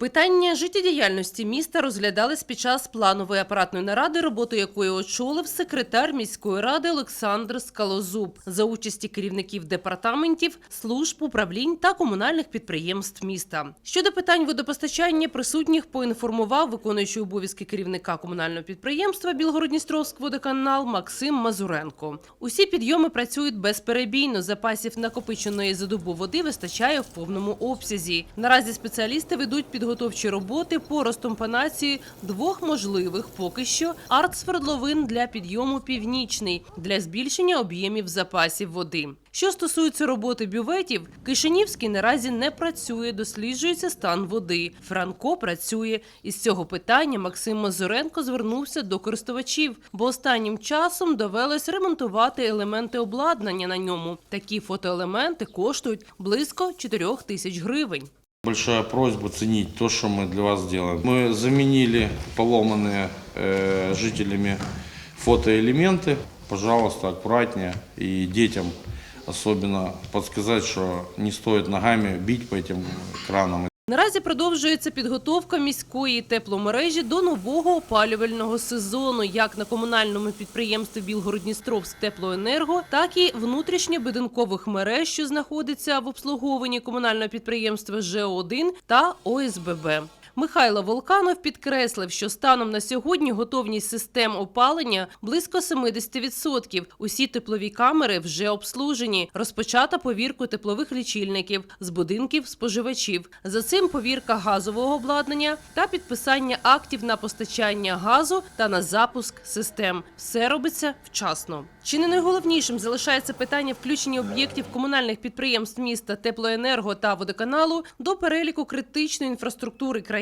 Питання життєдіяльності міста розглядались під час планової апаратної наради, роботу якої очолив секретар міської ради Олександр Скалозуб за участі керівників департаментів, служб, управлінь та комунальних підприємств міста. Щодо питань водопостачання, присутніх поінформував виконуючий обов'язки керівника комунального підприємства Білгородністровськ водоканал Максим Мазуренко. Усі підйоми працюють безперебійно. Запасів накопиченої за добу води вистачає в повному обсязі. Наразі спеціалісти ведуть підготовчі роботи по розтомпанації двох можливих поки що артсвердловин для підйому північний для збільшення об'ємів запасів води. Що стосується роботи бюветів, Кишинівський наразі не працює, досліджується стан води. Франко працює. Із цього питання Максим Мазуренко звернувся до користувачів, бо останнім часом довелось ремонтувати елементи обладнання на ньому. Такі фотоелементи коштують близько 4 тисяч гривень. Большая просьба ценить то, что мы для вас делаем. Мы заменили поломанные э, жителями фотоэлементы. Пожалуйста, аккуратнее. И детям особенно подсказать, что не стоит ногами бить по этим кранам. Наразі продовжується підготовка міської тепломережі до нового опалювального сезону, як на комунальному підприємстві Білгородністровськ теплоенерго, так і внутрішньобудинкових мереж, що знаходиться в обслуговуванні комунального підприємства ЖО1 та ОСББ. Михайло Волканов підкреслив, що станом на сьогодні готовність систем опалення близько 70%. Усі теплові камери вже обслужені. Розпочата повірку теплових лічильників з будинків споживачів. За цим повірка газового обладнання та підписання актів на постачання газу та на запуск систем. Все робиться вчасно. Чи не найголовнішим залишається питання включення об'єктів комунальних підприємств міста теплоенерго та водоканалу до переліку критичної інфраструктури країни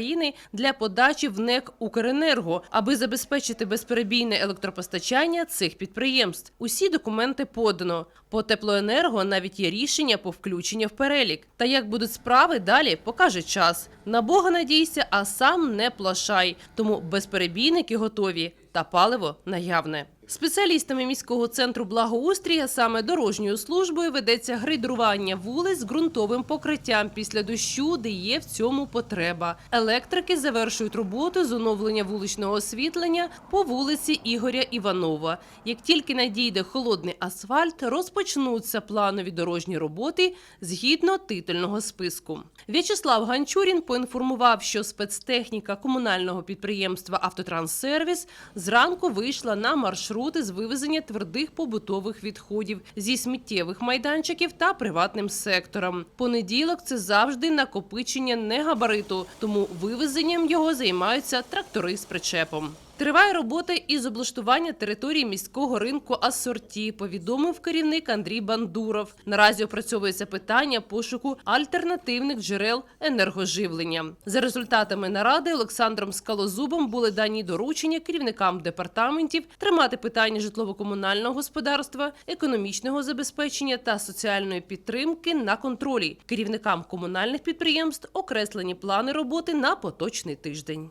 для подачі в НЕК Укренерго, аби забезпечити безперебійне електропостачання цих підприємств. Усі документи подано. По теплоенерго навіть є рішення по включенню в перелік. Та як будуть справи далі, покаже час. На Бога надійся, а сам не плашай. Тому безперебійники готові та паливо наявне. Спеціалістами міського центру благоустрія, саме дорожньою службою, ведеться грейдерування вулиць з ґрунтовим покриттям після дощу, де є в цьому потреба. Електрики завершують роботу з оновлення вуличного освітлення по вулиці Ігоря Іванова. Як тільки надійде холодний асфальт, розпочнуться планові дорожні роботи згідно титульного списку. В'ячеслав Ганчурін поінформував, що спецтехніка комунального підприємства Автотранссервіс зранку вийшла на маршрути з вивезення твердих побутових відходів зі сміттєвих майданчиків та приватним сектором. Понеділок це завжди накопичення негабариту, тому вивезенням його займаються трактори з причепом. Триває робота із облаштування території міського ринку асорті, повідомив керівник Андрій Бандуров. Наразі опрацьовується питання пошуку альтернативних джерел енергоживлення. За результатами наради Олександром Скалозубом були дані доручення керівникам департаментів тримати питання житлово-комунального господарства, економічного забезпечення та соціальної підтримки на контролі. Керівникам комунальних підприємств окреслені плани роботи на поточний тиждень.